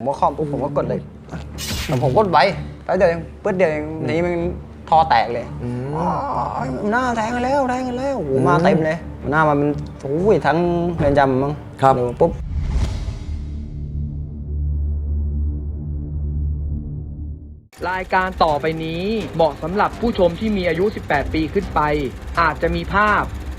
ผมก็คอมปุ๊บผมก็กดเลยแต่ผมกดไว้แป๊บเดียวเองปึ๊ดเดียวเองนี้มันทอแตกเลยอืมอ๋อหน้าแทงกันแล้วแทงกันแล้วโอ้โหมาเต็มเลย หน้ามันโอ้ยทั้งเรือนจำมั้งครับดูปุ๊บรายการต่อไปนี้เหมาะสำหรับผู้ชมที่มีอายุ 18 ปีขึ้นไป อาจจะมีภาพ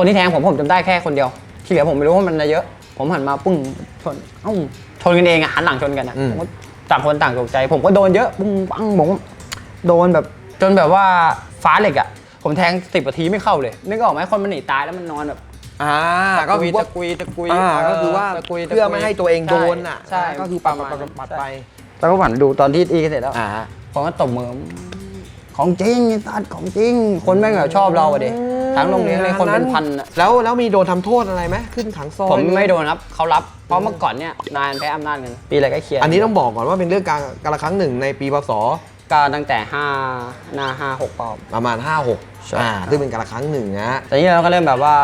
คนที่แทงผมผมจำได้แค่คนเดียว ที่เหลือผมไม่รู้ว่ามันจะเยอะ ผมหันมาปึ้งชนเอ้าชนกันเองอะหันหลังชนกันอะอืม ผมก็ต่างคนต่างตกใจ ผมก็โดนเยอะปุ้งปังผมก็โดนแบบจนแบบว่าฟ้าเหล็กอะผมแทงสิบนาทีไม่เข้าเลยนึกออกไหมคนมันหนีตายแล้วมันนอนแบบ อ่าก็คือว่า ตะกุยตะกุยอ่าก็คือว่าตะกุยตะกุยเพื่อไม่ให้ตัวเองโดนอะใช่ก็คือปปัระดมาณปัดปัดปัดไป แล้วก็หวันดูตอนที่อีเสร็จแล้ว อ่า ผมก็ตบมือของจริงไอ้ตัดของจริง คนแม่งแบบชอบเราอะดิ ทั้งโรงเรียนเลยคนเป็นพันอะ แล้วแล้วมีโดนทำโทษอะไรไหมขึ้นขังซอยผมไม่โดนครับเขารับ เพราะเมื่อก่อนเนี่ยนายแพ้อำนาจกันปีอะไรก็เคลียร์อันนี้ต้องบอกก่อนว่าเป็นเรื่องการการละครั้งหนึ่งในปีพศก็ตั้งแต่5หน้า5 6ปอบ ประมาณ5 6ใช่อ่าซึ่งเป็นการละครั้งหนึ่งนะ แต่นี้เราก็เริ่มแบบว่า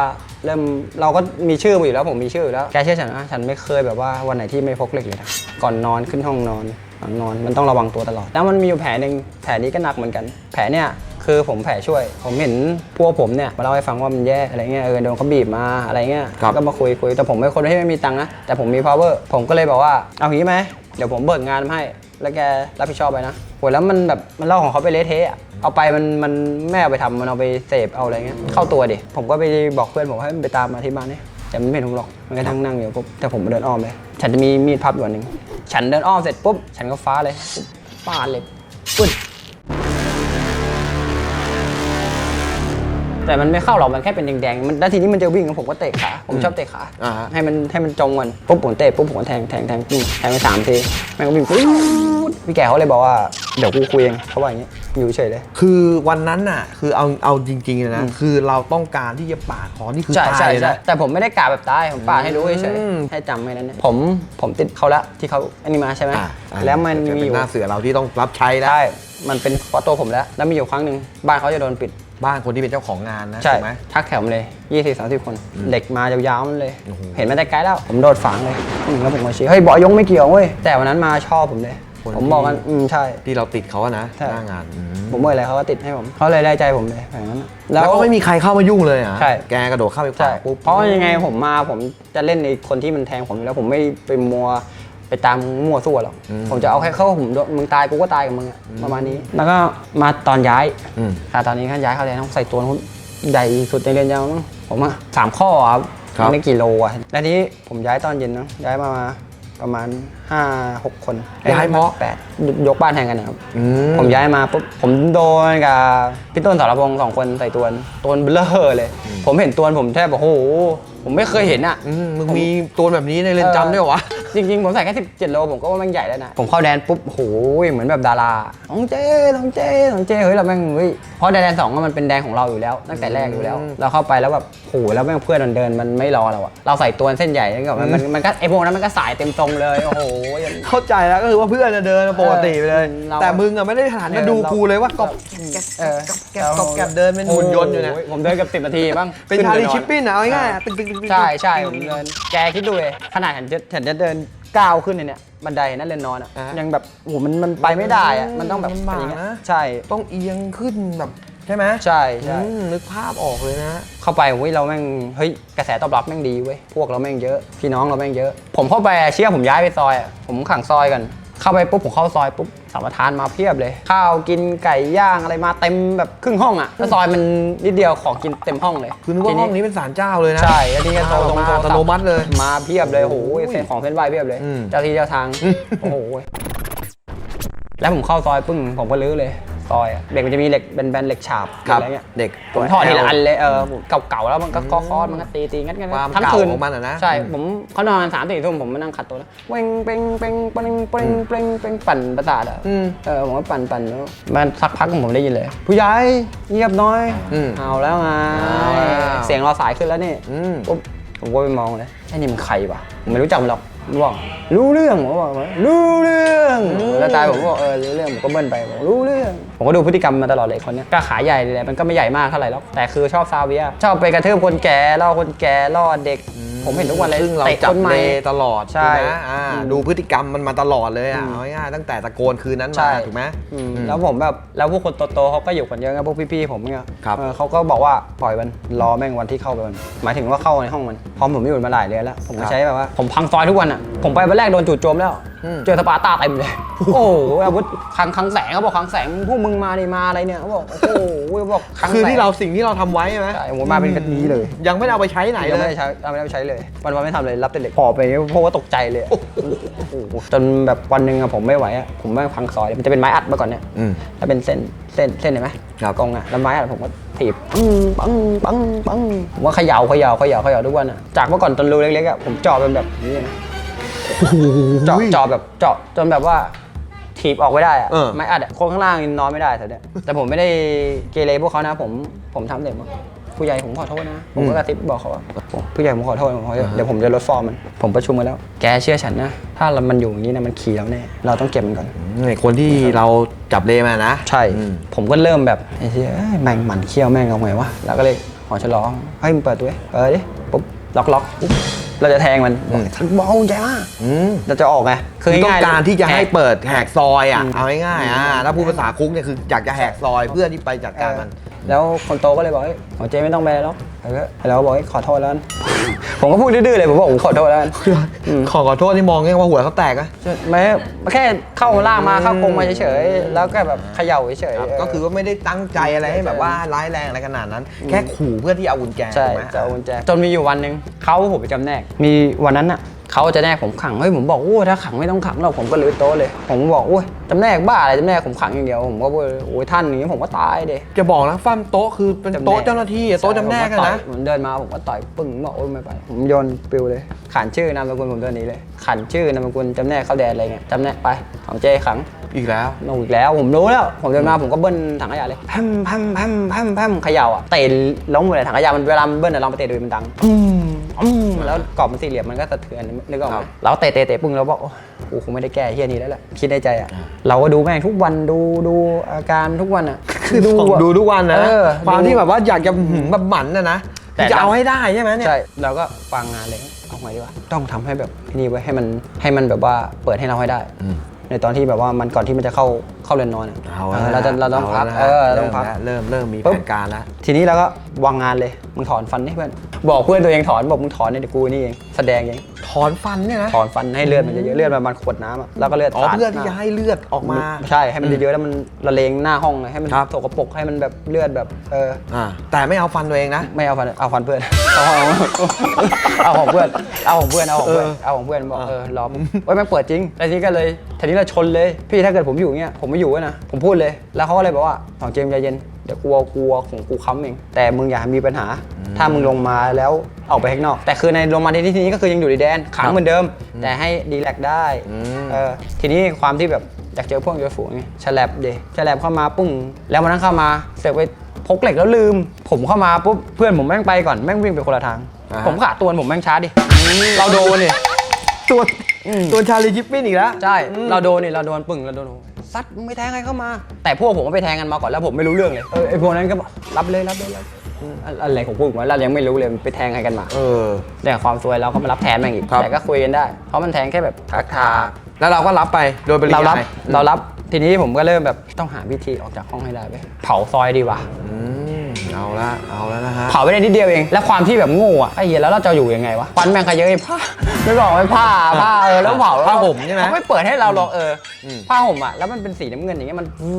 เริ่มเราก็มีชื่อมาอยู่แล้วผมมีชื่ออยู่แล้วแกเชื่อฉันนะฉันไม่เคยแบบว่าวันไหนที่ไม่พกเหล็กเลยนะก่อนนอนขึ้นห้องนอนหลังนอนมันต้องระวังตัวตลอดแล้วมันมีอยู่แผลหนึ่งแผลนี้ก็หนักเหมือนกัน แผลเนี่ย คือผมแผลช่วย ผมเห็นพวกผมเนี่ยมาเล่าให้ฟังว่ามันแย่อะไรเงี้ยเออโดนเขาบีบมาอะไรเงี้ยครับ ก็มาคุยคุยแต่ผมเป็นคนที่ไม่มีตังค์นะแต่ผมมี power ผมก็เลยบอกว่าเอางี้ไหมเดี๋ยวผมเบิกงานให้ แล้วแกรับผิดชอบไปนะโหแล้วมันแบบมันเล่าของเขาไปเละเทะอะเอาไปมันมันแม่เอาไปทำมันเอาไปเสพเอาอะไรเงี้ยเข้าตัวดิผมก็ไปบอกเพื่อนผมให้มันไปตามมาที่บ้านนี่แต่มันไม่ถูกหรอกมันก็นั่งนั่งอยู่ปุ๊บแต่ผมเดินอ้อมเลย ฉันจะมีมีดพับอยู่อันหนึ่งฉันเดินอ้อมเสร็จปุ๊บฉันก็ฟ้าเลยปุ๊บปาดเลยปึ๊ด แต่มันไม่เข้าหรอกมันแค่เป็นแดงๆมันแล้วทีนี้มันจะวิ่งผมก็เตะขาผมชอบเตะขาอ่าฮะ ให้มันให้มันจมกันปุ๊บผมเตะปุ๊บผมก็แทงแทงแทงปุ๊บแทงไปสามทีแม่งก็วิ่งปุ๊บพี่แกเขาเลยบอกว่าเดี๋ยวกูคุยเองเขาว่าอย่างเงี้ยอยู่เฉยเลย คือวันนั้นน่ะ คือเอาเอาจริงๆเลยนะ คือเราต้องการที่จะปาดคอนี่คือใช่ตายใช่เลยใช่นะ แต่ผมไม่ได้กะแบบตาย ผมปาดให้รู้เฉยอืม ๆให้จำไว้นั้นเนี่ยผมผมติดเขาละที่เขาอันนี้มาใช่ไหมอะอะแล้วมันจะมีเป็อนยู่ หน้าเสือเราที่ต้องรับใช้แล้วใช่มันเป็นเพราะตัวผมแล้ว แล้วมีอยู่ครั้งหนึ่งบ้านเขาจะโดนปิด บ้านคนที่เป็นเจ้าของงานนะใช่ถูกไหม ทักแถวมาเลย 20 30 คน เด็กมายาวๆมันเลย โอ้โห เห็นมาแต่ไกลแล้ว ผมโดดฝังเลยอืมแล้วผมก็ชี้เฮ้ยบอยงไม่เกี่ยวเว้ย แต่วันนั้นมาชอบผมเลย ผมบอกกันอืมใช่ ที่เราติดเขาอะนะใช่ หน้างานอืมผมบอกอะไรเขาก็ติดให้ผม เขาเลยได้ใจผมเลยแบบนั้นน่ะแล้วก็ไม่มีใครเข้ามายุ่งเลยอะใช่ แกกระโดดเข้าไปขใช่วางปุ๊บเพราะว่ายังไงผมมาผมจะเล่นในคนที่มันแทงผมอยู่แล้วผมไม่ไปมัว ไปตามมั่วซั่วหรอกผมจะเอาแค่เข้าผมโดนมึงตายกูก็ตายกับมึงอะประมาณนี้ แล้วก็มาตอนย้ายอืมค่ะตอนนี้ก็ย้ายเข้าแดนต้องใส่ตัวนู้นใหญ่สุดในเรือนจำมั้งผมอะสามข้อครับครับ ไม่กี่โลอะแล้วนี้ผมย้ายตอนเย็นนะย้ายมาประมาณ5 6คนย้ายเพราะ แปดยกบ้านแทนกันนะครับ อืผมย้ายมาปุ๊บผมโดนกับพี่ต้นสารพงศ์สองคนใส่ตัวนตัวนเบลอเลย ผมเห็นตัวนผมแทบโอ้โหผมไม่เคยเห็นอะอืมมึงมีตัวแบบนี้ในเรือนจำด้วยเหรอวะ จริงๆ ผมใส่แค่ 17 โลผมก็ว่าแม่งใหญ่แล้วนะ ผมเข้าแดนปุ๊บโหยเหมือนแบบดาราน้องเจ้น้องเจ้น้องเจ้เฮ้ยเราแม่งเฮ้ยเพราะแดนสองมันเป็นแดนของเราอยู่แล้ว ตั้งแต่แรกอยู่แล้วอืมเราเข้าไปแล้วแบบโหแล้วแม่งเพื่อนมันเดินมันไม่รอเราอะเราใส่ตัวเส้นใหญ่แล้วก็มันมันมันก็ไอพวกนั้นมันก็สายเต็มตรงเลยโอ้โห เข้าใจแล้วก็คือว่าเพื่อนจะเดินปกติไปเลยเออเราแต่มึงอะไม่ได้หันมาดูเออเรากูเลยว่ากอบแกบเออ แกบกอบแกบเดินเป็นหุ่นยนต์อยู่เนี่ยโผมเดินเกับสิบนาทีบ้างเป็นขึ้ชาลีไปอชิปปิ้นอะเอาง่ายๆอะตึ้งตึ้งตึ้งตึ้งใช่ใช่ผมเดินแกคิดดูเลยขนาดฉันจะฉันจะเดิน ก้าวขึ้นเนี่ยบันไดนั่นเรียนนอนอะอ่ายังแบบโอ้โหมันมันไปไม่ได้อะมันต้องแบบลำบากอย่างเงี้ยนะ ใช่ต้องเอียงขึ้นแบบใช่ไหมใช่ใช่ อืมนึกภาพออกเลยนะ เข้าไปเว้ยเราแม่งเฮ้ยกระแสตอบรับแม่งดีเว้ยพวกเราแม่งเยอะพี่น้องเราแม่งเยอะ ผมเข้าไปอะเชื่อผมย้ายไปซอยอะผมขังซอยกัน เข้าไปปุ๊บผมเข้าซอยปุ๊บสัมปทานมาเพียบเลย ข้าวกินไก่ย่างอะไรมาเต็มแบบครึ่งห้องอะแล้วซอยมันนิดเดียวของกินเต็มห้องเลยคือนึกว่าห้องนี้เป็นศาลเจ้าเลยนะใช่อันนี้ก็โทรตรงมาโทรอัศัตพโนท์มัติเลยมาเพียบเลยโอ้โหเส้นของเส้นไหวเพียบเลยอืมเจ้าที่เจ้าทางโอ้โหแล้วผมเข้าซอยปึ้งผมก็ลื้อเลย ซอยอะเด็กมันจะมีเหล็กแบนๆเหล็กฉาบครับอะไรเงี้ยเด็กผมถอดทีละอันเลยเออเก่าๆแล้วมันก็เคอๆมันก็ตีตีงัดงัดความทั้งเก่าคืนของมันอะนะ ใช่ผมเขานอนสามสี่ทุ่มผมมานั่งขัดตัวแล้วเป้งเป้งเป้งเป้งเป้งเป้งเป้งปั่นประสาทอะอืม เออผมก็ปั่นปั่นแล้วมันสักพักผมได้ยินเลย ผู้ใหญ่เงียบหน้อยอืมเอาแล้วไงเอาแล้ว เสียงรอสายขึ้นแล้วนี่ อืม ปุ๊บผมก็ไปมองเลยไอ้นี่มันใครวะผมไม่รู้จักมันหรอกมันบอกรู้เรื่องผมก็บอกว่ารู้เรื่องแล้วตายผมก็บอกเออรู้เรื่องผมก็เบิ้ลไปบอกรู้เรื่อง ผมก็ดูพฤติกรรมมาตลอดเลยคนเนี้ยก็ขาใหญ่เลยแหละมันก็ไม่ใหญ่มากเท่าไหร่หรอกแต่คือชอบซาเวีย ชอบไปกระทืบคนแก่ล่อคนแก่ล่อเด็ก ผมเห็นทุกวันเลยซึ่งเราเตะจัคบนใหเลม่ตลอดใช่ถูกไหมอ่าอืมดูพฤติกรรมมันมาตลอดเลยอะอืมเอาง่ายๆตั้งแต่ตะโกนคืนนั้นใช่มาถูกไหมอืมอืมแล้วผมแบบแล้วพวกคนโตๆเขาก็อยู่กันเยอะไงพวกพี่ๆผมเนี่ยครับเออเขาก็บอกว่าปล่อยมันรอแม่งวันที่เข้าไปมันหมายถึงว่าเข้าในห้องมันพร้อมผมไม่อยู่มาหลายเดือนแล้วผมก็ใช้แบบว่าผมพังซอยทุกวันอะผมไปวันแรกโดนจู่โจมแล้วอืมเจอสปาร์ตาเต็มเลย โอ้โหอาวุธคลังคลังแสงเขาบอกคลังแสงพวกมึงมานี่มาอะไรเนี่ยเขาบอกโอ้โหเขาบอกคลังแสงคือที่เราสิ่งที่เราทำไว้ใช่ไหมใช่ผมมาเป็นกระนี้เลย ยังไม่ได้เอาไปใช้ไหนยังเลไม่ยได้ใช้ยังไม่ได้ใช้เลยวันวันๆไม่ทำเลยรับแต่เหล็กพอไปพวกว่าตกใจเลยอะโอ้โหจนแบบวันหนึ่งอะผมไม่ไหวอะผมแม่งพังซอยมันจะเป็นไม้อัดเมื่อก่อนเนี่ยอืมแล้วเป็นเส้นเส้นเส้นเห็นไหมครับ กองอะแล้วไม้อัดผมก็ถีบปังปังปังปังผมว่าเขย่าเขย่าเขย่าเขย่าทุกวันอะจากเมื่อก่อนตอนรูเล็กๆอะผมเจาะเป็นแบบนี้นะ เจาะเจาะแบบเจาะจนแบบว่าถีบออกไม่ได้อะเออ ไม้อัดอะคนข้างล่างนอนไม่ได้แถวเนี้ยแต่ผมไม่ได้เกเรพวกเขานะผมผมทำเด็กมา ผู้ใหญ่ผมขอโทษนะ ผมก็กระซิบบอกเขาว่าผู้ใหญ่ผมขอโทษผมขอโทษเดี๋ยวผมจะลดฟอร์มมัน ผมประชุมกันแล้ว แกเชื่อฉันนะ ถ้ามันอยู่อย่างนี้นะมันขี่เราแน่ เราต้องเก็บมันก่อนไอ้คนที่เราจับเลมานะ ใช่อืมผมก็เริ่มแบบไอ้เหี้ยเอ้ยแม่งหมันเคี้ยวแม่งเอาไงวะ แล้วก็เลยขอฉลองเฮ้ยมึงเปิดตัวดิเปิดดิ ปุ๊บล็อกล็อกปุ๊บเราจะแทงมันบอกทันบอลใจมากอืมเราจะออกไงคือคือต้อง่ายงๆการที่จะให้แหกเปิดแหกซอยอะอืมเอาง่ายๆอ่าถ้าพูดภาษาคุกเนี่ยคืออยากจะแหกซอยเพื่อที่ไปจัดการมัน แล้วคนโตก็เลยบอกเฮ้ยหมอเจไม่ต้องไปแล้วแล้วก็แล้วก็บอกเฮ้ยขอโทษแล้วกันผมก็พูดดื้อๆเลยผมบอกผมขอโทษแล้วกันอืมขอขอโทษที่มองแค่ว่าหัวเขาแตกอะไม่ไม่แค่เข้าล่างมาเข้ากรงมาเฉยๆแล้วก็แบบเขย่าเฉยๆก็คือว่าไม่ได้ตั้งใจอะไรให้แบบว่าร้ายแรงอะไรขนาดนั้น แค่ขู่เพื่อที่เอากุญแจใช่ถูกไหมจะเอากุญแจจนมีอยู่วันหนึ่งเขาให้ผมไปจำแนกมีวันนั้นอะ เขาจะแนกผมขังเฮ้ยผมบอกโอ้ถ้าขังไม่ต้องขังหรอกผมก็ลื้อโต๊ะเลย ผมบอกโอ้ยจำแนกบ้าอะไรจำแนกผมขังอย่างเดียวผมก็พูดโอ้ยท่านอย่างนี้ผมก็ตายเด้จะบอกนะฟั่มโต๊ะคือเป็นโต๊ะเจ้าหน้าที่อะโต๊ะจำแนกกันนะผมเดินมาผมก็ต่อยปึ้งบอกโอ้ยไม่ไปผมโยนปิวเลยขันชื่อนามสกุลผมเดินหนี้เลย ขันชื่อนามสกุลจำแนกเข้าแดนอะไรเงี้ยจำแนกไปของเจขัง อีกแล้วลงอีกแล้วผมรู้แล้ว ผมเดินมาผมก็เบิ้ลถังขยะเลยพัมพัมพัมพัมพัมเขย่าอะเตะล้มเลยถังขยะมันเวลามันเบิ้ลอะลองไปเตะดูมันดังอืมอืมแล้วกรอบมันสี่เหลี่ยมมันก็สะเทือนนึกออกไหครัมบเราเตะเตะเตะปึ้งแล้วบอกโอ้กูคงไม่ได้แก้เฮียนี้แล้วแหละคิดในใจอะเราก็ดูแม่งทุกวันดูดูอาการทุกวันอะคือดูอะดูทุกวันนะเออความดูที่แบบว่าอยากจะหืมแบบหมันนะนะแต่ที่จะเอาให้ได้ใช่ไหมเนี่ยใช่เราก็ฟังงานเลยเอาไงดีวะต้องทำให้แบบนี่ไว้ให้มันให้มันแบบว่าเปิดให้เราให้ได้อืม ในตอนที่แบบว่ามันก่อนที่มันจะเข้าเข้าเรือนนอนอะเอาเอแล้วอเราจะเราต้องพักนะเออเราต้องพัก เริ่มแล้วเริ่มเริ่มมีปุ๊แผบนการแล้ว ทีนี้เราก็วางงานเลย มึงถอนฟันให้เพื่อน บอกเพื่อนตัวเองถอน บอกมึงถอนเนี่ยเดี๋ยวกูนี่เอง แสดงเองถอนฟันเนี่ยนะ ถอนฟันให้เลือดมันเยอะๆเลือดมันมันขวดน้ำอะแล้วก็เลือดอ๋อสาดเพื่อที่จะให้เลือดออกมา ใช่ให้มันเยอะๆแล้วมันละเลงหน้าห้องเลยให้มันครับสกปรกให้มันแบบเลือดแบบเอออ่าแต่ไม่เอาฟันตัวเองนะ ไม่เอาฟันเอาฟันเพื่อนเอาของเอาของเพื่อนเอาของเพื่อนเอาของเพื่อนเออเอาของเพื่อนบอกอะเออรอผมเว้ยแม่งเปิดจริงแล้วทีนี้ก็เลยทีนี้เราชนเลยพี่ถ้าเกิดผมอยู่เงี้ยผมไม่อยู่อะนะผมพูดเลย แล้วเขาก็เลยบอกว่าของเจมส์ใจเย็น เดี๋ยวกลัวกลัวของกูค้ำเอง แต่มึงอย่ามีปัญหา ถ้ามึงลงมาแล้วออกไปข้างนอก แต่คือในลงมาในที่นี้ก็คือยังอยู่ในแดนขังเหมือนเดิม แต่ให้ดีแลกซ์ได้อืมเออทีนี้ความที่แบบอยากเจอพวกเจอฝูงไงฉลับเดฉลับเข้ามาปุ้ง แล้วมันนั่งเข้ามาเสือกไปพกเหล็กแล้วลืม ผมเข้ามาปุ๊บเพื่อนผมแม่งไปก่อนแม่งวิ่งไปคนละทางอ่าฮะผมขาดตัวผมแม่งช้าดิเราโดนนี่ตัวตัวชาลีชิปปิ้นอีกแล้วใช่เราโดนนี่เราโดนปึ่งเราโดน ซัดมึงไม่แทงใครเข้ามา แต่พวกผมก็ไปแทงกันมาก่อนแล้วผมไม่รู้เรื่องเลยเออไอพวกนั้นก็บอกรับเลยรับเลยรับอืมอะไรของพวกผมวะเรายังไม่รู้เลยมันไปแทงใครกันมาเออ แต่ความซวยเราก็มารับแทนแม่งอีกครับ แต่ก็คุยกันได้ เพราะมันแทงแค่แบบทักทาแล้วเราก็รับไปโดยปริเรายายรับเรารับทีนี้ผมก็เริ่มแบบต้องหาวิธีออกจากห้องให้ได้ไปเผาซอยดีกว่าอืม เอาละเอาแล้วนะฮะเผาไปได้นิดเดียวเอง แล้วความที่แบบโง่อะไอ้เหี้ยแล้วเราจะอยู่ยังไงวะควันแม่งขยเยอะไอ้ผ้าไม่บอกไอ้ผ้าผ้าเออแล้วเผาผ้าห่มใช่ไหม เขาไม่เปิดให้เราลองเอออมผ้าห่มอะแล้วมันเป็นสีน้ำเงินอย่างเงี้ยมันฟู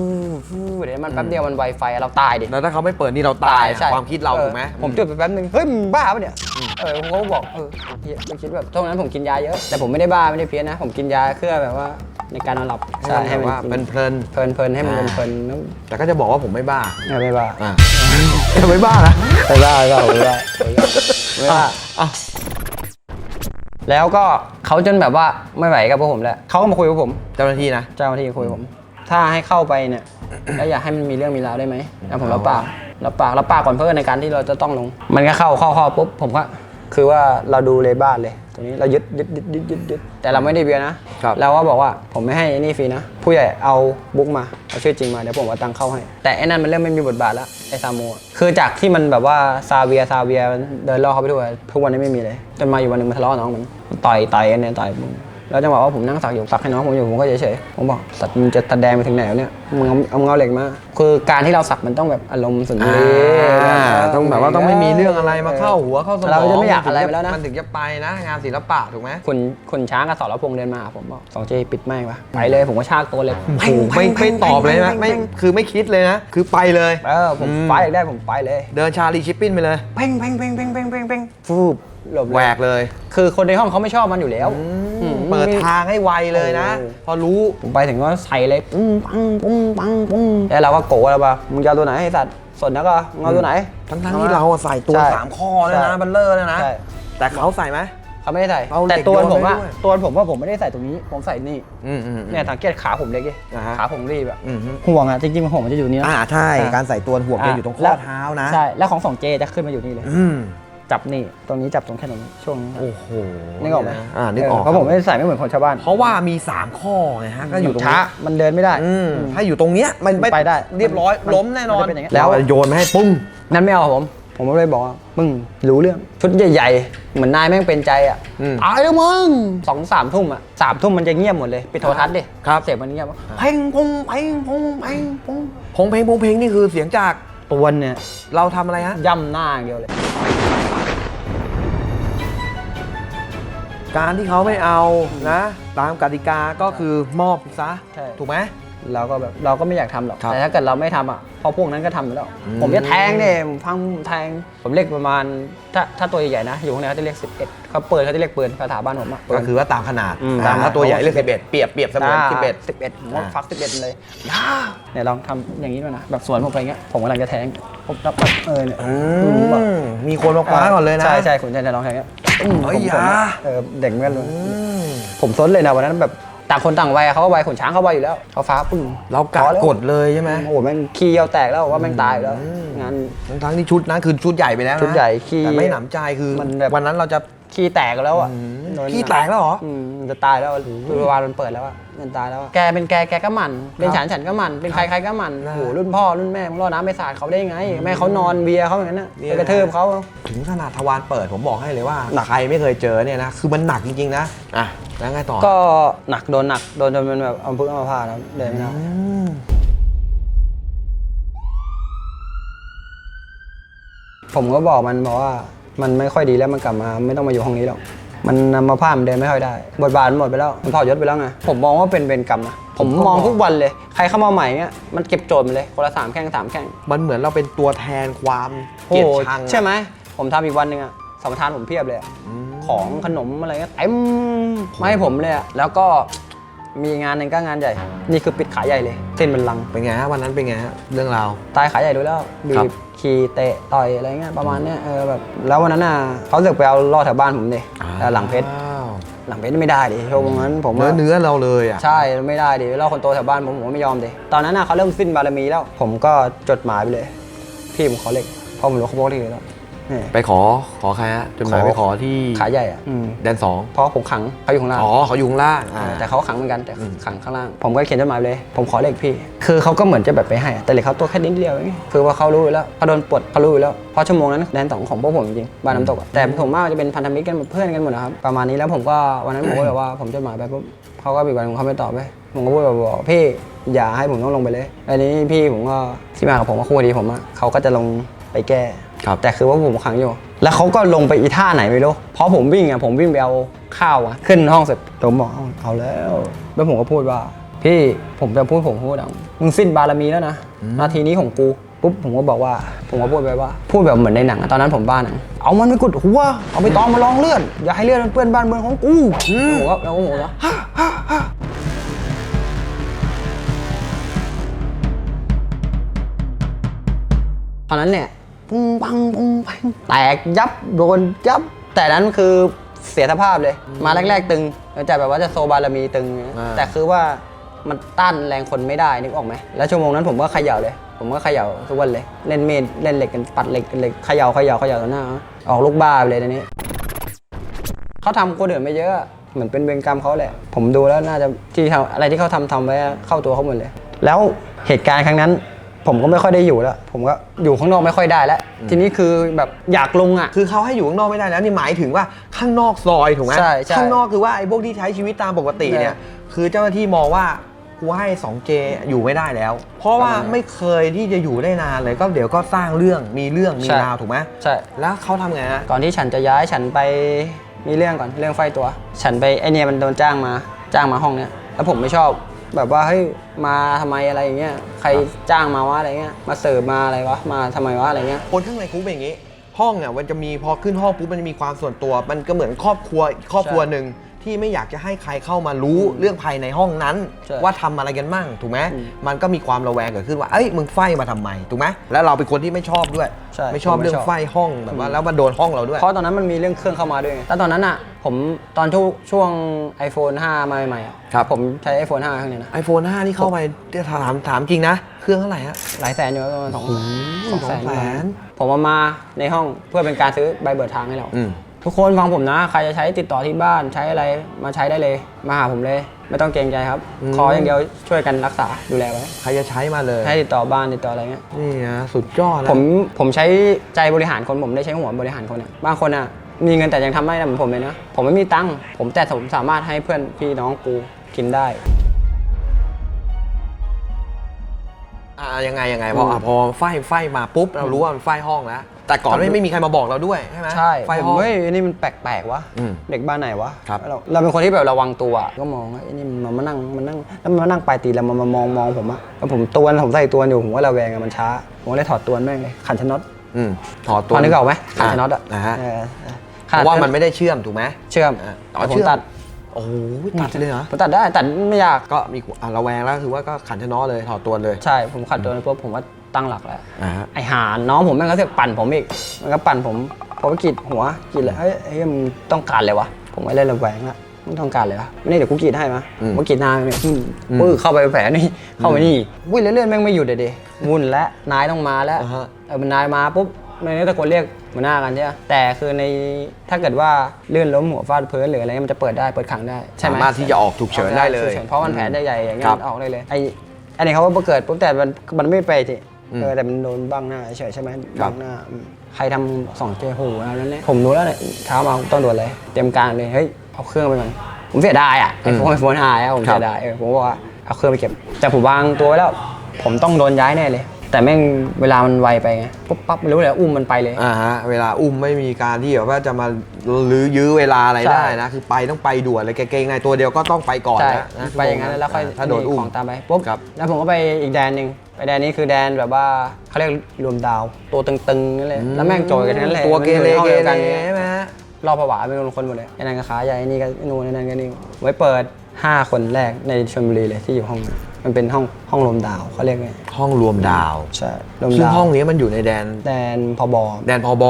ฟูเดี๋ยวมันแป๊บเดียวมันไวไฟเราตายดิ แล้วถ้าเขาไม่เปิดนี่เราตายอะความคิดเราถูกไหมออผมจุดไปแป๊บนึง เฮ้ยมึงบ้าปะเนี่ย เออผมก็บอกเออเหี้ยไม่คิดแบบตรงนั้นผมกินยาเยอะ แต่ผมไม่ได้บ้าไม่ได้เพี้ยนนะ ผมกินยาเพื่อแบบว่า ในการนอนหลับใช่ให้ว่าเป็นเพลินเพลินเพลินให้มันเป็นอ่าเพลินแล้วแต่ก็จะบอกว่าผมไม่บ้าไม่ไม่บ้าอ่าไม่บ้านะไม่บ้าไม่บ้าไม่บ้าไม่บ้าอะแล้วก็เขาจนแบบว่าไม่ไหวกับพวกผมแล้วเขาก็มาคุยกับผมเจ้าหน้าที่นะเจ้าหน้าที่คุยกับผม ถ้าให้เข้าไปเนี่ยแล้วอยากให้มันมีเรื่องมีราวได้ไหมแล้วผมรับปากรับปากรับปากก่อนเพื่อในการที่เราจะต้องลง มันก็เข้าเข้าเข้าปุ๊บผมก็ คือว่าเราดูเลยบ้านเลย ตรงนี้เรายึดยึดยึดยึดยึดยึดแต่เราไม่ได้เบียร์นะ ครับ เราก็บอกว่าผมไม่ให้ไอ้นี่ฟรีนะ ผู้ใหญ่เอาบุ๊กมา เอาชื่อจริงมา เดี๋ยวผมเอาตังค์เข้าให้ แต่ไอ้นั่นมันเริ่มไม่มีบทบาทแล้วไอ้ซามูอะคือจากที่มันแบบว่าซาเวียซาเวียเดินล่อเขาไปทั่วทุกวันนี้ไม่มีเลย จนมาอยู่วันหนึงมันทะเลาะกับน้องมัน ต่อยต่อยกันเนี่ยต่อยมึง แล้วจังหวะว่าผมนั่งสักอยู่สักให้น้องผมอยู่ผมก็เฉยๆผมบอกสัตว์มันจะแสดงไปถึงไหนวะเนี่ยมึงเอาเอาเงาเหล็กมาคือการที่เราสักมันต้องแบบอารมณ์สุนทรีอ่าต้องแบบว่าต้องไม่มีเรื่องอะไรมาเข้าหัวเข้าสมองเราจะไม่อยากอะไรไปแล้วนะมันถึงจะไปนะ งานศิลปะถูกไหมคุณคุณช้างกับสรพงษ์เดินมาหาผมบอกสองเจปิดไม่วะไปเลยผมก็ชากตัวเลยโอ้โหไม่ไม่ตอบเลยนะไม่คือไม่คิดเลยนะคือไปเลยเออผมอืมไปอยากได้ผมไปเลย เดินชาลีชิปปิ้นไปเลยเพ่งเพ่งเพ่งเพ่งเพ่งเพ่งเพ่งฟูบ หลบแหวเลยกเลย คือคนในห้องเขาไม่ชอบมันอยู่แล้วอืมเปิดทางให้ไวเลยนะโอ้พอรู้ผมไปถึงก็ใส่เลยปุ้งปังปุ้งปังปุ้งแล้วเราก็โกรธแล้วป่ะมึงจะเอาตัวไหนให้สัตว์สนแล้วก็มึงเอาตัวไหน ทั้งทั้งๆที่เราอะใส่ตัวใช่สามข้อเลยนะใช่บัลเลอร์เลยนะ ใช่ แต่เขาใส่ไหม เขาไม่ได้ใส่เอาแต่เด็กตัวโยนผมอะไว้ด้วย ตัวผมว่าผมไม่ได้ใส่ตรงนี้ ผมใส่นี่อืมอืม เนี่ยสังเกตขาผมเล็กดิอ่าฮะ ขาผมรีบอะอืมห่วงอะจริงๆห่วงมันจะอยู่นี่นะอ่าใช่ อ่าการใส่ตัวห่วงจะอยู่ตรงข้อเท้านะ ใช่ แล้วของสองเจจะขึ้นมาอยู่นี่เลย อืม จับนี่ตรงนี้จับตรงแค่ตรงนี้ช่วงนี้โอ้โหนึกออกไหมอ่านึกออกเพราะผมไม่ได้ใส่ไม่เหมือนคนชาวบ้านเพราะว่ามี 3 ข้อไงฮะก็อยู่ตรงช้านี้มันเดินไม่ได้ อืมถ้าอยู่ตรงเนี้ยมันไปได้เรียบร้อยมันล้มแน่นอน มันจะเป็นอย่างเงี้ย แล้วโยนมาให้ปุ้ง นั่นไม่เอาผม ผมก็เลยบอกว่ามึงรู้เรื่องชุดใหญ่ๆ เหมือนนายแม่งเป็นใจอะอืมตายแล้วมึงสองสามทุ่มอะสามทุ่มมันจะเงียบหมดเลยปิดโทรทัศน์ดิครับ เสียงมันเงียบว่าเพ่งพุงเพ่งพุงเพ่งพุงพงเพลงพงเพลงนี่คือเสียงจากตัวเนี่ยเราทำอะไรฮะย่ำหน้าอย่างเดียวเลย การที่เขาไม่เอานะ ตามกติกาก็คือมอบซะใช่ ถูกไหม เราก็แบบเราก็ไม่อยากทำหรอก ครับแต่ถ้าเกิดเราไม่ทำอะเพราะพวกนั้นก็ทำอยู่แล้ว อืม ผมจะแทงเนี่ยผมพังแทง ผมเรียกประมาณ ถ้าถ้าตัวใหญ่ๆนะ อยู่ข้างในเขาจะเรียก 11เขาเปิดเขาจะเรียกปืนภาษาบ้านผมอะปืก็น คือว่าตามขนาดอืมอ่าตามถ้าตัวใหญ่เขาเรียกสิบเอ็ดเปรียบเปรียบเสมือนสิบเอ็ดสิบเอ็ดผมว่าอ่า ฟักสิบเอ็ดเลยย่าเนี่ยลองทำอย่างนี้ด้วยนะ แบบสวนผมไปเงี้ย ผมกำลังจะแทง ผมรับแบบเออเนี่ยอือืมแบบมมีคนมาคว้าก่อนเลยนะ ใช่ใช่คุณจะลองแทงเงี้ยอืมเฮ้ยผมอย่าเออเด็กเหมือนกันเลยอืมผมซนเลยนะวันนั้นแบบต่างคนต่างวัยเขาก็วัยขนช้างเขาวัยอยู่แล้วเขาฟ้าปึ้งเรากะพอแล้วกดเลยใช่ไหมโอ้โหแม่งขี้เยี่ยวแตกแล้วว่าแม่งตายอยู่แล้วอืมงานทั้งทั้งๆที่ชุดนั้นคือชุดใหญ่ไปแล้วนะชุดใหญ่ขี้แต่ไม่หนำใจคือมันแบบวันนั้นเราจะ ขี้แตกแล้วอะอืมโดนขี้แตกแล้วเหรออืมมันจะตายแล้วคือวานมันเปิดแล้วอะมันตายแล้วอะแกเป็นแกแกก็หมัน เป็นฉันฉันก็หมัน เป็นใครใครก็หมันนะโอ้โหรุ่นพ่อรุ่นแม่มึงรอดน้ำไปสาดเขาได้ไง แม่เขานอนเบียร์เขาอย่างนั้นน่ะเนี่ยไปกระทืบเขา ถึงขนาดทวารเปิดผมบอกให้เลยว่าใครไม่เคยเจอเนี่ยนะคือมันหนักจริงๆนะอะแล้วไงต่อก็หนักโดนหนักโดนจนมันแบบเอาพึ่งเอามาพาดแล้วเดินไม่ได้อืมผมก็บอกมันบอกว่า มันไม่ค่อยดีแล้วมันกลับมาไม่ต้องมาอยู่ห้องนี้หรอกมันนำมาผ้ามันเดินไม่ค่อยได้ บทบาทมันหมดไปแล้ว มันถอดยศไปแล้วไง ผมมองว่าเป็นเวรกรรมนะผมมองทุกวันเลย ใครเข้ามาใหม่เนี้ยมันเก็บโจทย์มาเลย คนละสามแข้งสามแข้งมันเหมือนเราเป็นตัวแทนความโอ้เกลียดโหชังอะใช่ไหม ผมทำอีกวันหนึ่งอะสมทานผมเพียบเลยอะอืมของขนมอะไรก็เต็มมาให้ผมเลยอะแล้วก็ มีงานหนึ่งก็งานใหญ่ นี่คือปิดขายใหญ่เลย เส้นเป็นลังเป็นไงฮะวันนั้นเป็นไงฮะเรื่องราว ตายขายใหญ่ด้วยแล้วบีครับ บขี่เตะต่อยอะไรเงี้ยประมาณเนี้ยเออแบบแล้ววันนั้นน่ะเขาเลือกไปเอาล่อแถวบ้านผมดิแต่หลังเพชรอ้าวหลังเพชรนี่ไม่ได้ดิช่วงนั้นผมเนื้อว่าเนื้อเราเลยอะ ใช่ไม่ได้ดิล่อคนโตแถวบ้านผมผมก็ไม่ยอมดิตอนนั้นน่ะเขาเริ่มสิ้นบารมีแล้ว ผมก็จดหมายไปเลย พี่ผมขอเหล็กเพราะผมรู้เขาบอกที่แล้ว นี่ไปขอขอใครฮะจดหมายขอไปขอที่ขายใหญ่อะอืมแดนสองเพราะผมขังเขาอยู่ข้างล่างอ๋อเขาอยู่ข้างล่างอ่า แต่เขาขังเหมือนกันแต่อืม ขังข้างล่าง ผมก็เขียนจดหมายไปเลย ผมขอเหล็กพี่ คือเขาก็เหมือนจะแบบไปให้อะแต่เหล็กเขาตัวแค่นิดเดียวเองคือว่าเขารู้อยู่แล้วเขาโดนปลดเขารู้อยู่แล้วเพราะชั่วโมงนั้นแดนสองของพวกผมจริงๆบ้านน้ำตกอะแต่ผมว่าจะเป็นพันธมิตรกันหมดเพื่อนกันหมดนะครับประมาณนี้แล้วผมก็วันนั้นผมก็แบบว่าผมจดหมายไปปุ๊บเขาก็บีบวันเขาไม่ตอบไปผมก็พูดแบบบอกพี่อย่าให้ผมต้องลงไปเลยอันนี้พี่ผมก็ที่มากับผมก็คู่ดีผมอะเขาก็จะลงไปแก้ ครับแต่คือว่าผมขังอยู่ แล้วเขาก็ลงไปอีท่าไหนไม่รู้เพราะผมวิ่งอะผมวิ่งไปเอาข้าวอะขึ้นห้องเสร็จผมบอกเอาเอาแล้ว แล้วผมก็พูดว่า พี่ผมจะพูดผมพูดอะมึงสิ้นบารมีแล้วนะนาทีนี้ของกูปุ๊บผมก็บอกว่า ผมก็พูดไปว่า พูดแบบเหมือนในหนังตอนนั้นผมบ้าหนังเอามันไปกุดหัวเอาไปตองมาลองเลือดอย่าให้เลือดมันเปื้อนบ้านเมืองของกูผมก็แล้วก็โหแล้วตอนนั้นเนี่ย ปุ้งปังปุ้งปังแตกยับโดนยับ แต่นั้นคือเสียสภาพเลย มาแรก ๆ ตึงแต่แบบว่าจะโซบารมีตึงอ่าแต่คือว่ามันต้านแรงคนไม่ได้นึกออกไหมแล้วชั่วโมงนั้นผมก็เขย่าเลย ผมก็เขย่าทุกวันเลย เล่นเมดเล่นเหล็กกันปัดเหล็กกันเหล็กเขย่าเขย่าเขย่าต่อหน้า ออกลูกบ้าไปเลยทีนี้เขาทำคนอื่นไม่เยอะเหมือนเป็นเวรกรรมเขาแหละ ผมดูแล้วน่าจะที่ทำอะไรที่เขาทำทำไว้เข้าตัวเขาหมดเลย แล้วเหตุการณ์ครั้งนั้น ผมก็ไม่ค่อยได้อยู่แล้ว ผมก็อยู่ข้างนอกไม่ค่อยได้แล้ว ทีนี้คือแบบอยากลงอะ คือเขาให้อยู่ข้างนอกไม่ได้แล้วนี่หมายถึงว่าข้างนอกซอยถูกไหมใช่ใช่ข้างนอกคือว่าไอ้พวกที่ใช้ชีวิตตามปกติเนี่ยใช่คือเจ้าหน้าที่มองว่ากูให้ 2J อยู่ไม่ได้แล้ว เพราะว่าประมาณนั้นไม่เคยที่จะอยู่ได้นานเลยก็เดี๋ยวก็สร้างเรื่องมีเรื่องมีใช่ราวถูกไหมใช่ แล้วเขาทำไงฮะก่อนที่ฉันจะย้ายฉันไปมีเรื่องก่อนเรื่องไฟตัว ฉันไปไอเนี่ยมันโดนจ้างมาจ้างมาห้องเนี้ยแล้วผมไม่ชอบ แบบว่าเฮ้ยมาทำไมอะไรอย่างเงี้ยใครจ้างมาวะอะไรเงี้ยมาเสิร์ฟมาอะไรวะมาทำไมวะอะไรเงี้ย คนข้างในคุกเป็นอย่างนี้ ห้องอะมันจะมีพอขึ้นห้องปุ๊บมันจะมีความส่วนตัว มันก็เหมือนครอบครัวอีกครอบครัวหนึ่งที่ไม่อยากจะให้ใครเข้ามารู้เรื่องภายในห้องนั้น ใช่ว่าทำอะไรกันมั่งถูกไหมอืมมันก็มีความระแวงเกิดขึ้นว่าเอ้ยมึงไฟมาทำไมถูกไหมแล้วเราเป็นคนที่ไม่ชอบด้วย ใช่ไม่ชอบผมไม่เรื่องชอบ ไฟห้องแบบว่าแล้วมาโดนห้องเราด้วย เพราะตอนนั้นมันมีเรื่องเครื่องเข้ามาด้วยไงแต่ตอนนั้นอะ ผมตอนช่วงช่วง iPhone 5 มาใหม่ๆอะครับ ผมใช้ iPhone 5ครั้งเนี้ยนะไอโฟน5นี่เข้าไปเดี๋ยวถามถามจริงนะ เครื่องเท่าไหร่ฮะ หลายแสนอยู่ประมาณสองโอ้โหสองแสนสองแสน ผมเอามาในห้องเพื่อเป็นการซื้อใบเบิดทางให้เรา อืม ทุกคนฟังผมนะ ใครจะใช้ติดต่อที่บ้านใช้อะไรมาใช้ได้เลย มาหาผมเลย ไม่ต้องเกรงใจครับ อืม ขออย่างเดียวช่วยกันรักษาดูแลไว้ใครจะใช้มาเลยให้ติดต่อบ้านติดต่ออะไรเงี้ย นี่นะสุดยอดแล้วผมผมใช้ใจบริหารคนผมได้ใช้หัวบริหารคนอะบางคนอะ มีเงินแต่ยังทำไม่ได้เหมือนผมเลยนะ ผมไม่มีตังค์ผมแต่ผมสามารถให้เพื่อนพี่น้องกูกินได้ อ่ายังไงยังไงพออืมอะพอไฟไฟมาปุ๊บเรารู้ว่ามันไฟห้องแล้วแต่ก่อนไม่ไม่มีใครมาบอกเราด้วยใช่ไหมใช่ไฟผมห้องเฮ้ยอันนี้มันแปลกๆวะอืมเด็กบ้านไหนวะครับเราเราเป็นคนที่แบบระวังตัวก็มองว่าไอ้นี่มันมานั่งมันนั่งแล้วมันมานั่งปลายตีนแล้วมันมามองมองผมอะแล้วผมตัวผมใส่ตัวอยู่ผมก็ระแวงอะมันช้า ผมก็เลยถอดตัวแม่งเลยขันชะน็อตอืมถอดพตัวอนึกออกไหมขันชะน็อตอะนะฮะ เออ เออเพราะว่ามันไม่ได้เชื่อมถูกไหมเชื่อมอะแต่ผมเชื่อมตัด โอ้โหตัดเลยเหรอผมตัดได้ตัดไม่ยากก็มีอะระแวงแล้วคือว่าก็ขันชะเนาะเลยถอดตัวเลย ใช่ผมขัดตัวปุ๊บผมก็ตั้งหลักแล้วอ่าฮะ ไอหาน้องผมแม่งก็เสือกปั่นผมอีกมันก็ปั่นผมผมก็กรีดหัวกรีดเลยเฮ้ยเฮ้ยมึงต้องการเลยวะผมไม่เล่นระแวงละมึงต้องการเลยวะนี่เดี๋ยวกูกรีดให้มะอืมผมกรีดหน้าเนี่ยอืมอืมปื้อเข้าไปแผลนี่เข้าไปนี่วิ่งเรื่อยๆแม่งไม่หยุดเลยดิวุ่นและนายต้องมาแล้ว อ่าฮะ เออมันนายมาปุ๊บ ในนี้ตะโกนเรียกหัวหน้ากันใช่ไหมแต่คือในถ้าเกิดว่าเลื่อนล้มหัวฟาดพื้นหรืออะไรเงี้ยมันจะเปิดได้เปิดขังได้ใช่ไหมสามารถที่จะออกฉุกเฉินได้เลยฉุกฉินเพราะมันแผลใหญ่ๆอย่างเงี้คยรับมันออกได้เลยไอ้อันนี้เขาว่าเกิดปุ๊บแต่มันมันไม่ไปทีอืมเออแต่มันโดนบ้างหน้าเฉยๆใช่ไหมครับ้างหน้าอืมใครทำสองเจหูแล้วนั่นแหละผมรู้แล้วเนี่ยเช้ามาต้องโดนเลยเตรียมการเลยเฮ้ยเอาเครื่องไปก่อนผมเสียดายอะไอ้โฟนไอโฟนหายอะผมครับเสียดายเออผมบอกว่าเอาเครื่องไปเก็บแต่ผมวางตัวไว้แล้ว ผมต้องโดนย้ายแน่เลย แต่แม่งเวลามันไวไปไงปุ๊บปั๊บไม่รู้เลยอุ้มมันไปเลย อ่าฮะเวลาอุ้มไม่มีการที่แบบว่าจะมาลื้อยื้อเวลาอะไรใช่ได้นะ คือไปต้องไปด่วนเลยเกรงๆในตัวเดียวก็ต้องไปก่อนใช่นะนะ ไปอย่างนั้นแล้วค่อยถ้าโดนอุ้มของตามไปปุ๊บครับแล้วผมก็ไปอีกแดนหนึ่งไปแดนนี้คือแดนแบบว่าเขาเรียกรวมดาว ตัวตึงๆนั่นเลยแล้วแม่งโจยกันทั้งนั้นเลยตัวเกเรมันเกอยู่ในห้องเรดียวกันใช่ไหมฮะรอบผวาเป็นคนหมดเลยไอ้นั่นก็ขาใหญ่ไอ้นี่ก็นู่นไอ้นั่นก็นี่ไว้เปิด 5 คนแรกในชลบุรีเลยที่อยู่ห้องนั้น มันเป็นห้องห้องรวมดาวเขาเรียกไงห้องรวมดาวใช่รวมซึ่งดาวห้องนี้มันอยู่ในแดน แดนพบแดนพบ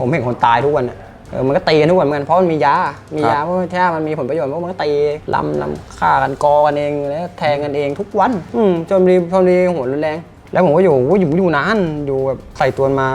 ผมเห็นคนตายทุกวันอะเออมันก็ตีกันทุกวันเหมือนกันเพราะมันมียา มียาครับเพราะว่าถ้ามันมีผลประโยชน์เพราะมันก็ตีลำลำฆ่ากันกอกันเองแล้วแทงกันเองทุกวันอืมจนมีพอดีหัวรุนแรง แล้วผมก็อยู่ก็อยู่อยู่นานอยู่แบบใส่ตัวมา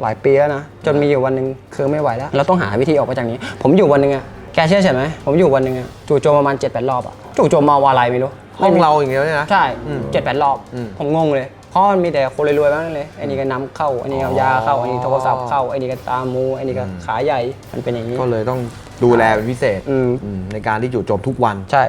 หลายปีแล้วนะจนมีอยู่วันหนึ่งคือไม่ไหวแล้วเราต้องหาวิธีออกไปจากนี้ ผมอยู่วันหนึ่งอะแกเชื่อใช่ไหมผมอยู่วันหนึ่งอะจู่โจมประมาณ7จ็ดแปดรอบอะจู่โจมมาวาอะไรไม่รู้ ห้องเราอย่างเดียวเนี่ยนะ ใช่อืมเจ็ดแปดรอบ อืมผมงงเลย เพราะมันมีแต่คนรวยๆบ้างนั้นเลยไอ้นี่ก็น้ำเข้าไอ้นี่ก็เอายาเข้าไอ้นี่โทรศัพท์เข้าไอ้นี่ก็ตามูไอ้นี่ก็ขาใหญ่มันเป็นอย่างนี้ ก็เลยต้องดูแลเป็นพิเศษอืม อืมในการที่จู่โจมทุกวัน ใช่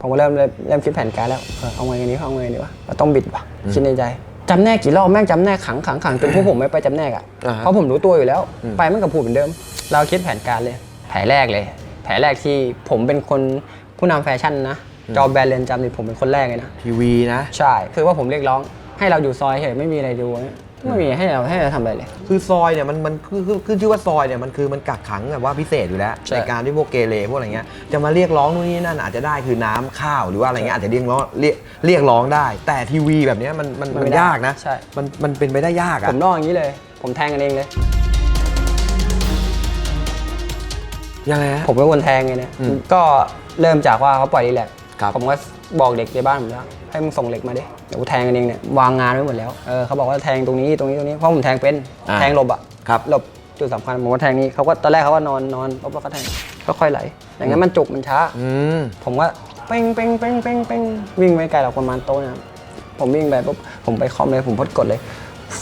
ผมก็เริ่มเริ่มเริ่มคิดแผนการแล้วเออเอาไงกันนี้เอาไงกันดีวะเราต้องบิดว่ะคิดในใจจำแนกกี่รอบแม่งจำแนกขังขังขังจนพวกผมไม่ไปจำแนกอะอ่าฮะเพราะผมรู้ตัวอยู่แล้ว อืม ไปมันกับผูดเหมือนเดิม เราคิดแผนการเลย แผนแรกเลย แผนแรกที่ผมเป็นคนผู้นำแฟชั่นนะ จอแบรนด์เรนจำนี่ผมเป็นคนแรกเลยนะ ทีวีนะ ใช่ คือว่าผมเรียกร้องให้เราอยู่ซอยเฉยไม่มีอะไรดูนะไม่มีให้เราให้เราทำอะไรเลย คือซอยเนี่ยมันมันคือคือคือชื่อว่าซอยเนี่ยมันคือมันกักขังแบบว่าพิเศษอยู่แล้วใช่ในการที่พวกเกเรพวกอะไรเงี้ยจะมาเรียกร้องนู่นนี่นั่นอาจจะได้คือน้ำข้าวหรือว่าอะไรเงี้ยอาจจะเรียกร้องเรียกเรียกร้องได้ แต่ทีวีแบบเนี้ยมันมันมันมันไม่ได้ยากนะใช่ มันมันเป็นไปได้ยากผอะ มนอกอย่างนี้เลย ผมแทงกันเองเลย ยังไงฮะ ผมเป็นคนแทงไงเนี่ยอืม ก็เริ่มจากว่าเขาปล่อยรีแลกซ์ ครับ ผมก็บอกเด็กในบ้านผมแล้วให้มึงส่งเหล็กมาดิเดี๋ยวกูแทงกันเองเนี่ยวางงานไว้หมดแล้วเออเขาบอกว่าแทงตรงนี้ตรงนี้ตรงนี้เพราะผมแทงเป็นอ่า แทงหลบอะครับ หลบจุดสำคัญผมก็แทงนี้เขาก็ตอนแรกเขาก็นอนนอนปุ๊บแล้วก็แทงค่อยๆไหลอย่างนั้นมันจุกมันช้า อืม ผมก็เป้งเป้งเป้งเป้งเป้งวิ่งไม่ไกลหรอกประมาณโต๊ะนะครับผมวิ่งไปปุ๊บผมไปคอมเลยผมพดกดเลย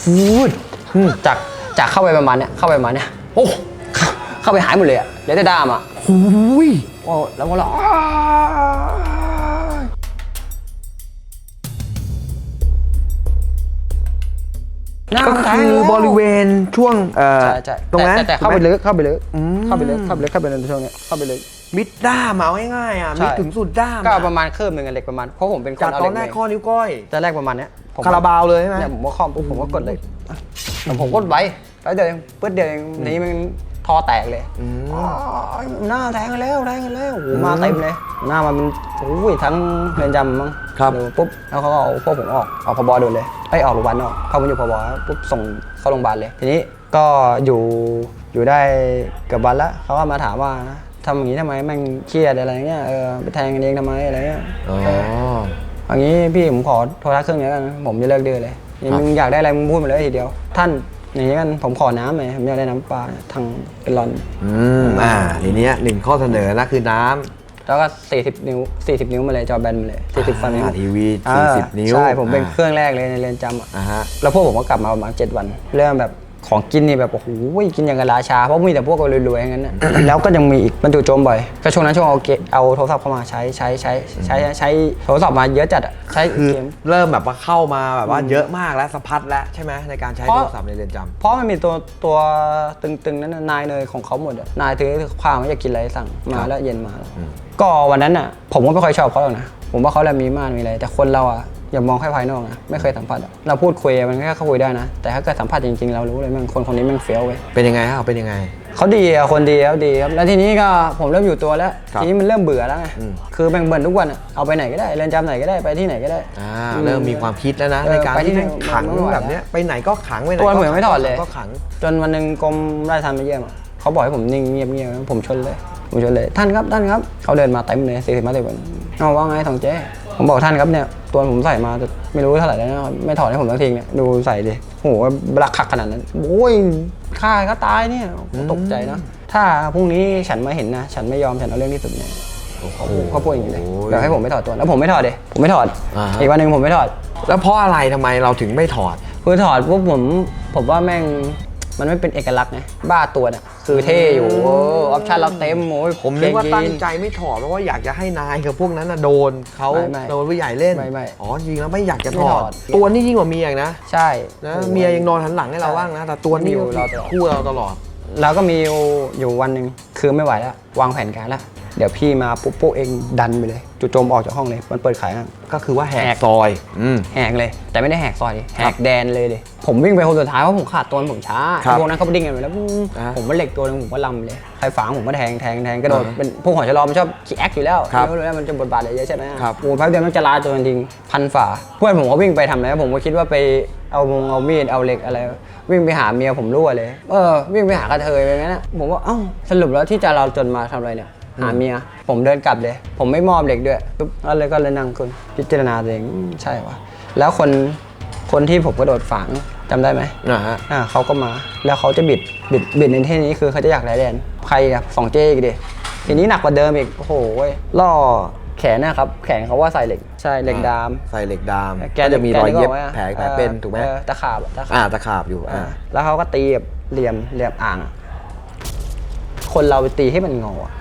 ฟูดจากจากเข้าไปประมาณเนี้ยเข้าไปประมาณเนี้ยโอ้เข้าเข้าไปหายหมดเลยอะเหลือแต่ด้ามอะ หูยโอ้แล้วก็ร้อง หน้าก็มันแทงคือแล้วบริเวณช่วงเอ่อใช่ใช่ตรงนั้นแต่แต่เข้าไปถูกหม ลึกเข้าไปลึกอืม เข้าไปลึกเข้าไปลึกเข้าไปลึกในช่วงเนี้ยเข้าไปลึก มิดด้ามเอาง่ายๆอะใช่ มิดถึงสุดด้ามก็อะประมาณคืบหนึ่งอะเหล็กประมาณเพราะผมเป็นคนจากเอาตเหอล็นกแรกเลยข้อนิ้วก้อยตอนแรกประมาณเนี้ยผมคาราบาวเลยใช่ไหม เนี่ยผมก็คอมปุ๊บผมก็กดเลยอะแต่ผมกดไว้แล้วเดี๋ยวเองปึ๊ดเดียวเองนี้มัน ทอแตกเลยอืมอ๋อหน้าแทงกันแล้วแทงกันแล้วโอ้โหมาเต็มเลย หน้ามันเป็นโอ้ยทั้งเรือนจำมั้งครับดูปุ๊บแล้วเขาก็เอาพวกผมออกเอาพบโดนเลยไอ้ยออกโรงพยาบาลออกเขามาอยู่พบปุ๊บส่งเข้าโรงพยาบาลเลย ทีนี้ก็อยู่อยู่ได้เกือบวันละเขาก็มาถามว่าทำอย่างนี้ทำไมแม่งเครียดอะไรเงี้ยเออไปแทงกันเองทำไมอะไรเงี้ยอ๋อเอางี้พี่ผมขอโทรทัศน์เครื่องนี้แล้วกันผมจะเลิกดื้อเลยนี่ครับมึงอยากได้อะไรมึงพูดมาเลยทีเดียว ท่าน อย่างนี้กันผมขอน้ำหน่อยผมอยากได้น้ำปลาทางเป็นรอน อืมอ่าทีเนี้ยหนึ่งข้อเสนอนะคือน้ำแล้วก็ 40 นิ้ว 40 นิ้วมาเลยจอแบนมาเลย40ฟันนิ้วอ่าทีวีอ่า40นิ้วใช่ ผมเป็นอ่าเครื่องแรกเลยในเรือนจำอะอ่าฮะ แล้วพวกผมก็กลับมาประมาณ7วัน เริ่มแบบ ของกินนี่แบบโอ้โหกินอย่างกับราชา เพราะมีแต่พวกรวยๆอย่างนั้นนะแล้วก็ยังมีอีกบรรจุโจมบ่อยก็ช่วงนั้นช่วงเอาเกเอาโทรศัพท์เข้ามาใช้ใช้ใช้ใช้ใช้โทรศัพท์มาเยอะจัดอะใช้คือเกม เริ่มแบบว่าเข้ามาแบบว่าเยอะมากแล้วสะพัดแล้วใช่ไหมในการใช้เพโทราะ รศัพท์ในเรือนจำ เพราะมันมีตัวตัวตึงๆ นั้นน่ะนายเนยของเขาหมดอะนายถือความว่าจะกินอะไรสั่งมาแล้วเย็นมาก็วันนั้นอะ ผมก็ไม่ค่อยชอบเขาหรอกนะ ผมว่าเขาแหละมีม่านมีอะไร แต่คนเราอะ อย่ามองแค่ภายนอกนะไม่เคยสัมผัสอะเราพูดคุยมันแค่คุยได้นะ แต่ถ้าเกิดสัมผัสจริงๆ เรารู้เลยมันคนคนนี้มันเฟี้ยวเว้ยเป็นยังไงฮะเป็นยังไง เขาดีอะคนดีครับดีครับแล้วทีนี้ก็ผมเริ่มอยู่ตัวแล้ว ครับทีนี้มันเริ่มเบื่อแล้วไงอืม คือแบ่งเบิ่นทุกวันอะเอาไปไหนก็ได้เรือนจำไหนก็ได้ไปที่ไหนก็ได้ อ่าอืเริ่มมีความคิดแล้วนะ เออในการไปที่ที่แม่งไหนขังไม่ไหวแบบเนี้ยไปไหนก็ขังไปไหนตัวก็เหมือนไม่ถอดเลย ก็ขัง จนวันหนึ่งกรมราชทัณฑ์มาเยี่ยมอะเขาบอกให้ผมนิ่งเงียบเงียบๆผมชนเลย ผมชนเลยท่านครับท่านครับเขาเดินมาเต็มเลยสี่สิบมาสิบคนเอาว่าไงทองเจ๊ผมบอกท่านครับเนี่ย ตัวผมใส่มาแต่ไม่รู้เท่าไหร่แล้วนะไม่ถอดให้ผมสักทีเนี่ยดูใส่ดิโอ้โหบลักขักขนาดนั้นโอ้ยฆ่าก็ตายเนี่ยตกใจนะถ้าพรุ่งนี้ฉันมาเห็นนะฉันไม่ยอมฉันเอาเรื่องที่สุดเนี่ยโอ้โหเขาพูดอย่างนี้เลยโอ้ยเดี๋ยวให้ผมไม่ถอดตัวแล้วผมไม่ถอดเดยผมไม่ถอดอ่าฮะอีกวันหนึ่งผมไม่ถอด แล้วเพราะอะไรทำไมเราถึงไม่ถอดคือถอดปุ๊บผมผมว่าแม่ง มันไม่เป็นเอกลักษณ์ไงบ้าตัวน่ะคือเท่อยู่ออปชั่นเราเต็มโอ้ยผมนึกว่าเงตั้งยีนใจไม่ถอดเพราะว่าอยากจะให้นายกับพวกนั้นน่ะโดนเขาไม่ไม่โดนผู้ใหญ่เล่นไม่ไม่อ๋อจริงแล้วไม่อยากจะไม่ถถออดดตัวนี่ยิ่งกว่าเมียอีกนะ ใช่นะโอ้โหเมียยังนอนหันหลังให้เราบ้างนะ แต่ตัวนี่อยู่เราตลอดคู่เราตลอด แล้วก็มีอยู่อยู่วันหนึ่งคือไม่ไหวแล้ววางแผนการแล้ว เดี๋ยวพี่มาปุ๊บปุ๊บเองดันไปเลยจุดโจมออกจากห้องเลย มันเปิดขายอะก็คือว่าแหแหกกซอยอืม แหกเลย แต่ไม่ได้แหกซอยดิแหครักบแดนเลยดิผมวิ่งไปคนสุดท้ายเพราะผมขาดตัวผมช้าครับพวกนั้นเขาไปดิ้งกันไปแล้วปุ๊บอ่าผมว่าเหล็กตัวหนึงผมก็ลำเลยใครฝังผมก็แทงแทงแทงกระโดดอ่าเป็นพวกหอยฉลอมมันชอบขี้แอคอยู่แล้วครับไม่รู้แล้วมันจะบทบาทอะไรเยอะใช่ไหมครับ โอ้โหแป๊บเดียวมันจะลาตัวจริงๆพันฝ่าเพื่อนผมก็วิ่งไปทำอะไรผมก็คิดว่าไปเอามงเอามีดเอาเหล็กอะไร วิ่งไปหาเมียผมรั่วเลย เออวิ่งไปหากระเทยไปงั้นนะผมว่าเอ้าสรุปแล้วที่จะเราจนมาทำอะไรเนี่ย หาเมีย ผมเดินกลับเลย ผมไม่มอบเหล็กด้วยปุ๊บก็เลยก็เลยนั่งคุณพิจารณาตัวเองอืมใช่วะแล้วคนคนที่ผมกระโดดฝังจำได้ไหมนะฮะ อ่าเขาก็มาแล้วเขาจะบิดบิดบิดในที่นี้คือเขาจะอยากได้แดนใครอะสองเจอีกดิทีนี้หนักกว่าเดิมอีกโอ้โหเว้ยล่อแขนนะครับ แขนเขาว่าใส่เหล็กใช่เหล็กดาม ใส่เหล็กดามแกก็จะมีรอยเย็บกนึกกไหแผลแผลเป็นถูกไหมออตะขาบอะตะขาอ่าบตะขาบอยู่อ่าอ่า แล้วเขาก็ตีแบบเหลี่ยมเหลี่ยมอ่างอะคนเราไปตีให้มันงออะ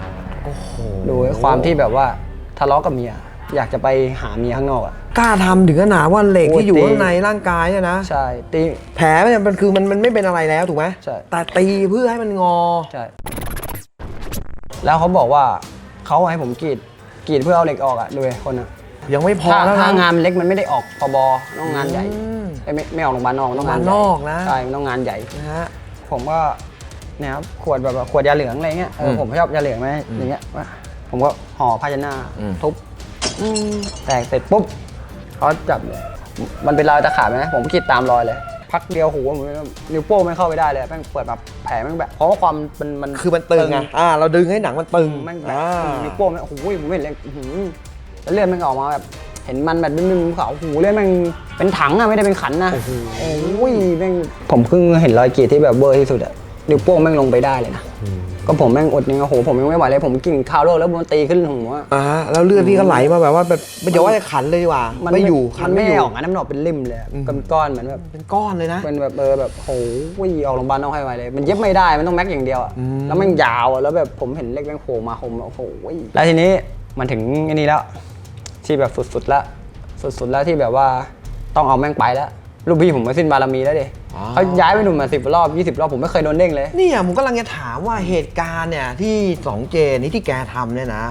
โอ้โหดูไอ้ความที่แบบว่าทะเลาะกับเมีย อยากจะไปหาเมียข้างนอกอะ กล้าทำถึงขนาดว่าเหล็กโอ้ยที่อยู่ตีข้างในร่างกายเนี่ยนะ ใช่ ตี แผลมันมันคือมันมันไม่เป็นอะไรแล้วถูกไหมใช่ แต่ตีเพื่อให้มันงอ ใช่ แล้วเขาบอกว่าเขาให้ผมกรีดกรีดเพื่อเอาเหล็กออกอะดูไอ้คนอะยังไม่พอถ้าแล้วถ้านะ งานมันเล็กมันไม่ได้ออกพบต้องงานใหญ่อืมเอ้ยไม่ไม่ออกโรงพยาบาลนอกมันต้องงานโรงพยาบาลนอกนะ ใช่มันต้องงานใหญ่ นะฮะ ผมก็เนี่ยครับขวดแบบว่าขวดยาเหลืองอะไรเงี้ยเออมผมชอบยาเหลืองไหมอย่างเงี้ยว่าผมก็ห่อผ้าเชดหนาอืม ทุบอืมแตกเสร็จปุ๊บเขาจับมันเป็นรอยตะขาบนะ ผมกรีดตามรอยเลย พักเดียวโหผมนิ้วโป้งไม่เข้าไปได้เลยแม่งเปิดแบบแผลแม่งแบบเพราะว่าความมันมัน คือมันตึงไงอ่า เราดึงให้หนังมันตึงแม่งแบบอ่า นิ้วโป้งแม่งโอ้โหผมเห็นเลยอื้อหือแล้วเลือดแม่งออกมาแบบเห็นมันแบบนิ่มๆขาวโอ้โหเลือดแม่งเป็นถังอะไม่ได้เป็นขันนะโอ้โหแม่งผมเพิ่งเห็นรอยกรีดที่แบบเวอร์ที่สุดอะ นิ้วโป้งแม่งลงไปได้เลยนะ ก็ผมแม่งอดยังโอ้โหผมยังไม่ไหวเลย ผมกินข้าวโลกแล้วมันตีขึ้นหัวอ่าฮะแล้วเลือดพี่ก็ไหลมาแบบว่าแบบไม่เดี๋ยวว่าจะขันเลยดีกว่าไม่อยู่ขัมันนไม่ไม่อยู่ออกอะน้ำหนอกเป็นริมเลยอะอืมเป็นก้อนเหมือนแบบเป็นก้อนเลยนะเป็นแบบเออแบบโหวิ่งออกโรงพยาบาลต้องให้ไวเลย มันเย็บไม่ได้มันต้องแม็กอย่างเดียวอะอืมแล้วมันยาวอะแล้วแบบผมเห็นเล็กแม่งโผล่มาผมโอ้โหแล้วทีนี้มันถึงไอ้นี่แล้ว ที่แบบสุดๆแล้ว สุดๆแล้วที่แบบว่าต้องเอาแม่งไปแล้ว ลูกพี่ผมมาสิ้นบารมีแล้วดิอ๋อ เขาย้ายไปหนุ่มมาสิบรอบยี่สิบรอบผมไม่เคยโดนเด้งเลย เนี่ยผมกำลังจะถามว่าเหตุการณ์เนี่ยที่สองเจนี้ที่แกทำเนี่ยนะ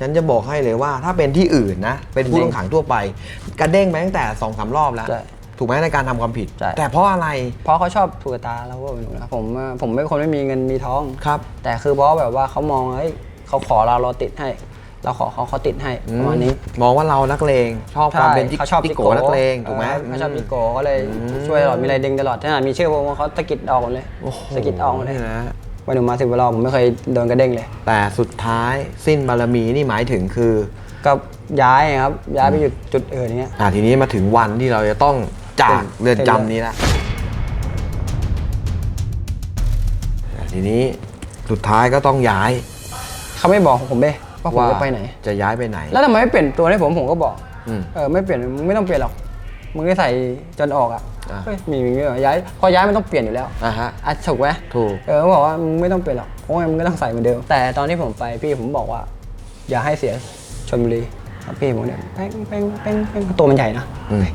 ฉันจะบอกให้เลยว่าถ้าเป็นที่อื่นนะ เป็นผู้ต้องขังทั่วไปกระเด้งไปตั้งแต่สองสามรอบแล้ว ใช่ถูกไหมในการทำความผิด ใช่ แต่เพราะอะไรเพราะเขาชอบถูกตาแล้วก็ไม่รู้นะผมอะผมไม่เป็นคนไม่มีเงินมีทอง ครับ แต่คือเพราะแบบว่าเขามองเฮ้ยเขาขอเราเราติดให้ เราขอเขาเขาติดให้ประมาณนี้ มองว่าเรานักเลงชอบความเป็นใช่เขาชอบจิโกนักเลงถูกไหมเออเขาชอบจิโกก็เลยช่วยตลอดมีอะไรดึงตลอดถ้าหากมีชื่อผมเขาสะกิดออกหมดเลยโอ้โหสะกิดออกหมดเลยนี่นะวันหนึ่งมาสิบรอบผมไม่เคยโดนกระเด้งเลย แต่สุดท้ายสิ้นบารมีนี่หมายถึงคือก็ย้ายครับย้ายไปอยู่จุดอื่นอย่างเงี้ย อ่าทีนี้มาถึงวันที่เราจะต้องจากเรือนจำนี้ละอะทีนี้สุดท้ายก็ต้องย้าย เขาไม่บอกผมเบ้ ว่าผมจะไปไหน จะย้ายไปไหน แล้วทำไมไม่เปลี่ยนตัวให้ผมผมก็บอกอืม เออไม่เปลี่ยนมึงไม่ต้องเปลี่ยนหรอกมึงได้ใส่จนออกอะอะ เฮ้ยมีมีเหรอย้ายพอย้ายมันต้องเปลี่ยนอยู่แล้วอะฮะ อะถูกไหมถูก เออเขาบอกว่ามึงไม่ต้องเปลี่ยนหรอกเพราะว่ามึงก็ต้องใส่เหมือนเดิมแต่ตอนที่ผมไปพี่ผมบอกว่า อย่าให้เสียชลบุรีครับพี่ผมเนี่ยแป้งแป้งแป้งแป้งตัวมันใหญ่นะ อืม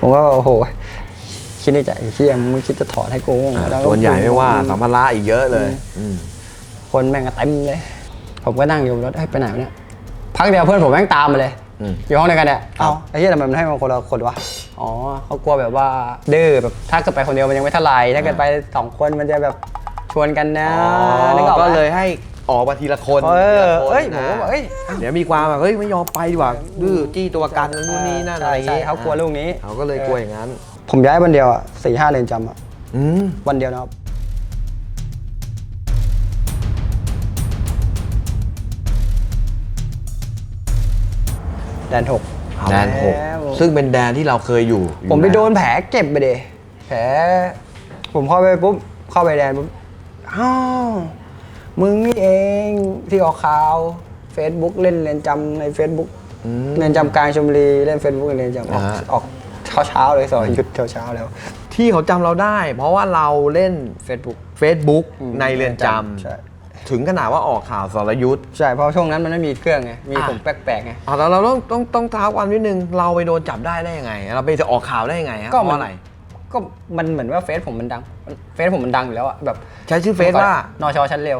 ผมก็โอ้โห คิดในใจเชี่ยมึงคิดจะถอดให้กูอะแล้วก็ส่วนใหญ่ไม่ว่าสัมภาระอีกเยอะเลย อืม คนแม่งก็เต็มเลย ผมก็นั่งอยู่บนรถเอ้ยไปไหนวะเนี่ยพักเดียวเพื่อนผมแม่งตามมาเลย อืม อยู่ห้องเดียวกันเนี่ยครับเอ้าไอ้เหี้ยทำไมมันให้มาคนละคนวะอ๋อเขากลัวแบบว่าดื้อแบบถ้าเกิดไปคนเดียวมันยังไม่เท่าไหร่ถ้าเกิดไปสองคนมันจะแบบชวนกันนะนึกออกก็ปะ เลยให้ออกมาทีละคนเออทีละคนเอ้ยผมนะก็บอกเอ้ย เดี๋ยวมีความแบบเฮ้ยไม่ยอมไปดีกว่าดื้อจี้ตัวกันนู่นนี่นั่นอะไรอย่างใช่งี้เขากลัวลูกนี้ เขาก็เลยกลัวอย่างนั้น ผมย้ายวันเดียวอะสี่ห้าเรือนจำอะอืมวันเดียวนะครับ แดนหกแดนหกแล้วซึ่งเป็นแดนที่เราเคยอยู่ ผมไปอยู่โดแล้วนแผลเก็บไปเดแผลผมเข้าไปปุ๊บเข้าไปแดนปุ๊บอ้าวมึงนี่เองที่ออกข่าว Facebook เล่นเรียนจำใน Facebook อืมเรียนจำกลางชมบุรีเล่น Facebook เรียนจำออกอ่าฮะออกเช้าเช้าๆเลยสอนหยุดเช้าเช้าๆแล้ว ที่เขาจำเราได้ เพราะว่าเราเล่น Facebook Facebook อืมในเรือนจใช่ำ ถึงขนาดว่าออกข่าวสรยุทธ์ใช่เพราะช่วงนั้นมันไม่มีเครื่องไงมีอะผมแปลกๆไงอ่าแล้วเราต้องต้องต้องท้าความนิดนึงเราไปโดนจับได้ได้ยังไง เราไปจะออกข่าวได้ยังไงฮะก็เพมันราะอะไรก็มันเหมือนว่าเฟซผมมันดังเฟซผมมันดังอยู่แล้วอะแบบใช้ชื่อเฟซว่านอชอชั้นเร็ว